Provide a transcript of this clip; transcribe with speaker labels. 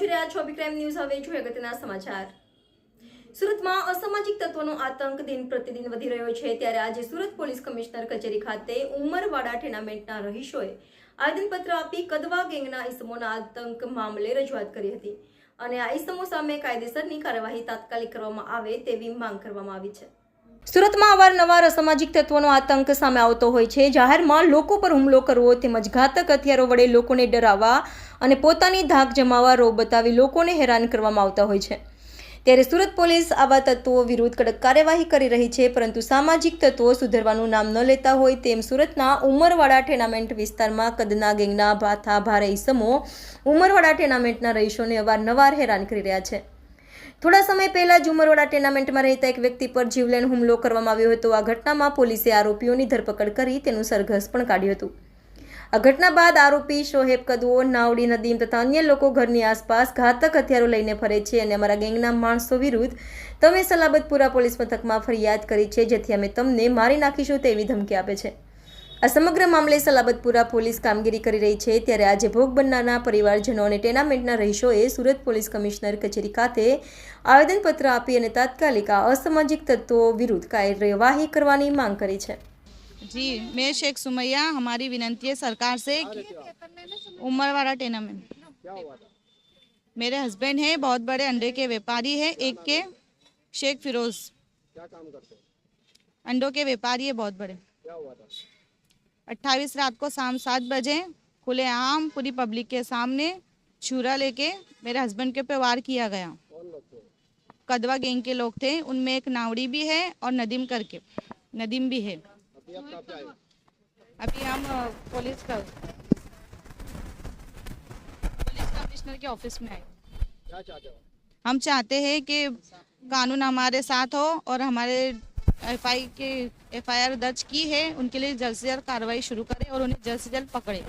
Speaker 1: જોઈ રહ્યા છો ક્રાઇમ ન્યૂઝ, હવે જોઈએ અગત્યના સમાચાર. સુરતમાં અસામાજિક તત્વોનો આતંક દિન પ્રતિદિન વધી રહ્યો છે. ત્યારે આજે સુરત પોલીસ કમિશનર કચેરી ખાતે ઉમરવાડા ટેનામેન્ટના રહીશોએ આવેદનપત્ર આપી કદવા ગેંગના ઇસમોના આતંક મામલે રજૂઆત કરી હતી. અને આ ઇસમો સામે કાયદેસરની કાર્યવાહી તાત્કાલિક કરવામાં આવે તેવી માંગ કરવામાં આવી છે. સુરતમાં અવારનવાર અસામાજિક તત્વોનો આતંક સામે આવતો હોય છે. જાહેરમાં લોકો પર હુમલો કરવો, તેમજ ઘાતક હથિયારો વડે લોકોને ડરાવવા અને પોતાની ધાક જમાવવા રોગ બતાવી લોકોને હેરાન કરવામાં આવતા હોય છે. ત્યારે સુરત પોલીસ આવા તત્વો વિરુદ્ધ કડક કાર્યવાહી કરી રહી છે, પરંતુ સામાજિક તત્વો સુધરવાનું નામ ન લેતા હોય તેમ સુરતના ઉમરવાડા ટેનામેન્ટ વિસ્તારમાં કદના ગેંગના ભાથા ભારે ઈસમો ઉમરવાડા ટેનામેન્ટના રહીશોને અવારનવાર હેરાન કરી રહ્યા છે. થોડા સમય પહેલા જ ઉમરવાડા ટેનામેન્ટમાં રહેતા એક વ્યક્તિ પર જીવલેણ હુમલો કરવામાં આવ્યો હતો. આ ઘટનામાં પોલીસે આરોપીઓની ધરપકડ કરી તેનું સરઘસ પણ કાઢ્યું હતું. આ ઘટના બાદ આરોપી શોહેબ કદવો, નાવડી નદીમ તથા અન્ય લોકો ઘરની આસપાસ ઘાતક હથિયારો લઈને ફરે છે અને અમારા ગેંગના માણસો વિરુદ્ધ તમે સલાબતપુરા પોલીસ મથકમાં ફરિયાદ કરી છે, જેથી અમે તમને મારી નાખીશું તેવી ધમકી આપે છે. આ સમગ્ર મામલે સલાબતપુરા પોલીસ કામગીરી કરી રહી છે ત્યારે આજે ભોગ બનનારના પરિવારજનો અને ટેનામેન્ટના રહીશોએ સુરત પોલીસ કમિશનર કચેરી ખાતે આવેદનપત્ર આપી અને તાત્કાલિક આ અસામાજિક તત્વો વિરુદ્ધ કાર્યવાહી કરવાની માંગ કરી છે
Speaker 2: जी मैं शेख सुमैया हमारी विनंती है सरकार से कि उमरवाड़ा टेनामेंट मेरे हस्बैंड हैं बहुत बड़े अंडे के व्यापारी हैं एक के शेख फिरोज अंडों के व्यापारी है बहुत बड़े अट्ठाईस रात को शाम सात बजे खुले आम पूरी पब्लिक के सामने छुरा लेके मेरे हस्बैंड के पे वार किया गया। कदवा गैंग के लोग थे उनमें एक नावड़ी भी है और नदीम करके नदीम भी है। अभी हम पुलिस का पुलिस कमिश्नर के ऑफ़िस में आए हम चाहते हैं कि कानून हमारे साथ हो और हमारे एफ आई के एफ आई आर दर्ज की है उनके लिए जल्द से जल्द कार्रवाई शुरू करें और उन्हें जल्द से जल्द पकड़े